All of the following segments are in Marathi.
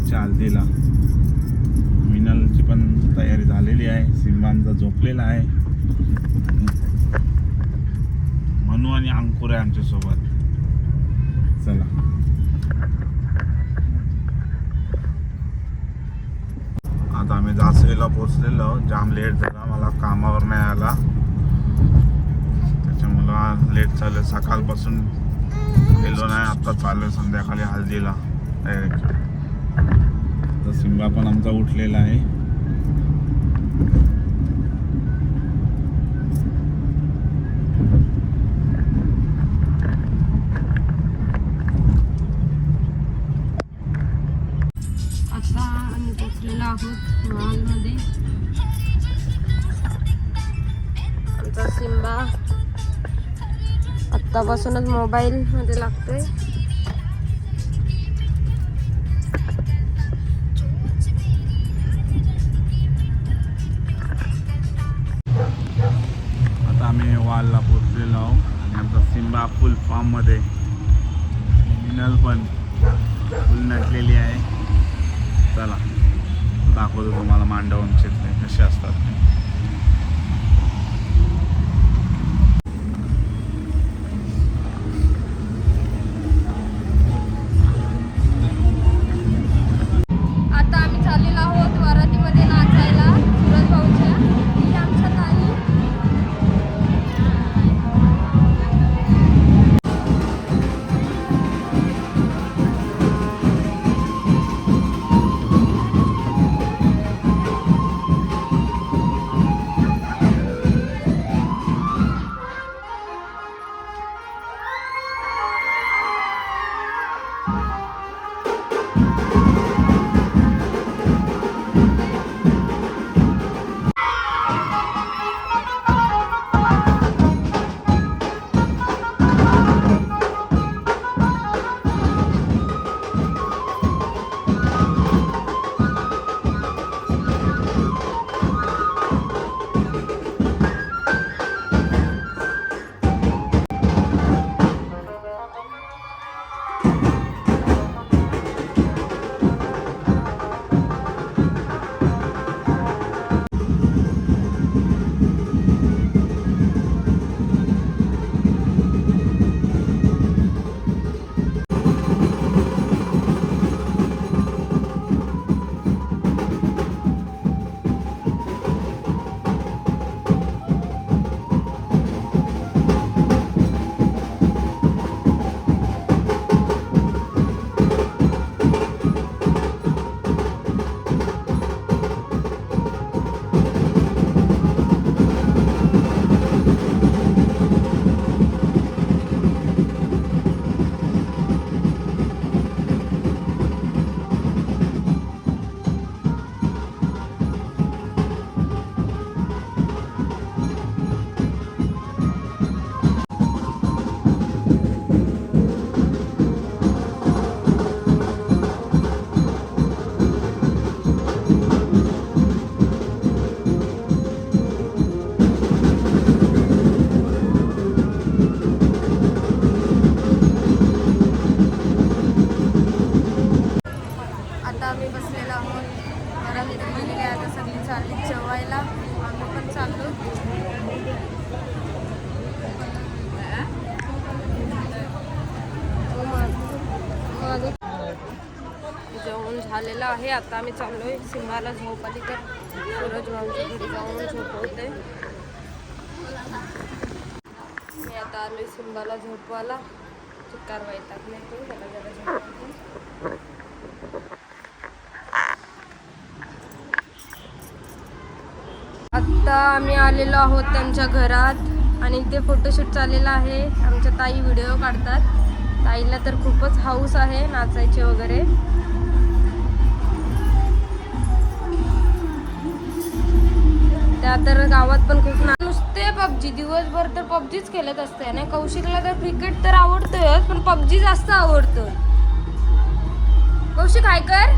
आम्ही मिनलची पण तयारी झालेली आहे. सिंबांचा झोपलेला आहे. मनू आणि अंकुर आहे आमच्यासोबत. चला. आता आम्ही जासरीला पोचलेलो जाम लेट झाला. मला कामावर नाही आला. त्याच्यामुळं लेट झालं. सकाळपासून गेलो नाही. आता चालू संध्याकाळी हळदीला. डायरेक्ट. तर सिम्बा पण आमचा उठलेला आहे. आता आम्ही पोचलेलो आहोत मॉलमध्ये. आमचा सिम्बा आत्तापासूनच मोबाईलमध्ये लागतोय. आता आम्ही वालला पोचलेलो आहोत. आणि आमचा सिम्बा फुल फॉर्ममध्ये मिनल पण फुल नटलेली आहे. चला दाखवतो तुम्हाला मांडवमचे ते कसे असतात. जेवण झालेलं आहे. आता आम्ही चाललोय सिंहाला झोप आली तर सूरज भाऊच्या घरी जाऊन झोपवते. मी आता आलो सिंबाला झोपवायला. चिक्कार नाही तो त्याला जरा झोपवते. आत्ता आम्ही आलेलो आहोत त्यांच्या घरात आणि ते फोटोशूट चाललेलं आहे. आमच्या ताई व्हिडिओ काढतात. ताईला तर खूपच हाऊस आहे नाचायचे वगैरे. त्या तर गावात पण खूप नुसते पबजी दिवसभर तर पबजीच खेळत असते ना कौशिकला तर क्रिकेट तर आवडतोय पण पबजी जास्त आवडतोय. कौशिक काय कर.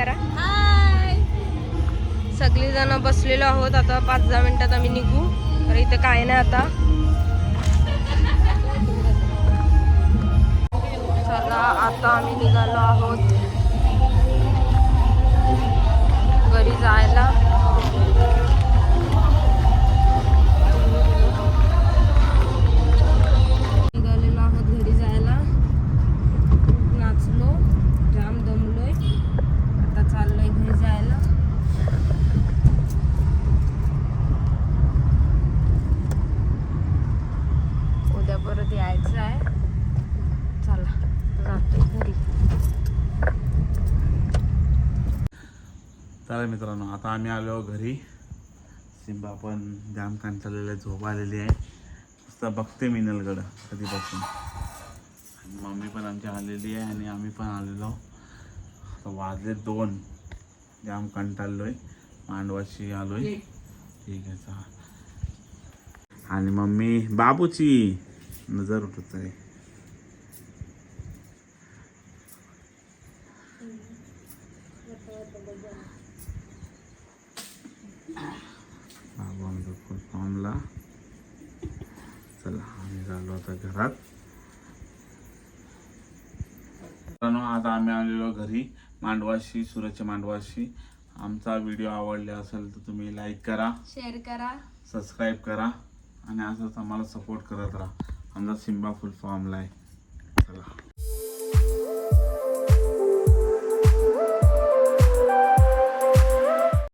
करा. सगळी जण बसलेलो आहोत. आता पाच दहा मिनिटात आम्ही निघू. तर इथं काय नाही आता. चला आता आम्ही निघालो आहोत. चला मित्रांनो आता आम्ही आलो घरी. सिम्बा पण जाम कंटाळलेलं आहे झोप आलेली आहे. नुसतं बघते मिनलकडं कधीपासून. आणि मम्मी पण आमची आलेली आहे आणि आम्ही पण आलेलो. आता वाजले दोन. जाम कंटाळलो आहे मांडवाशी आलो आहे ठीक आहे चला. आणि मम्मी बाबूची नजर उठत आहे. आमचा फुल फॉर्मला. चला आम्ही झालो आता घरात. मित्रांनो आता आम्ही आलेलो घरी मांडवाशी सुरतच्या मांडवाशी. आमचा व्हिडिओ आवडला असेल तर तुम्ही लाईक करा शेअर करा. सबस्क्राईब करा आणि असंच आम्हाला सपोर्ट करत राहा. आमचा सिम्बा फुल फॉर्मला आहे. चला.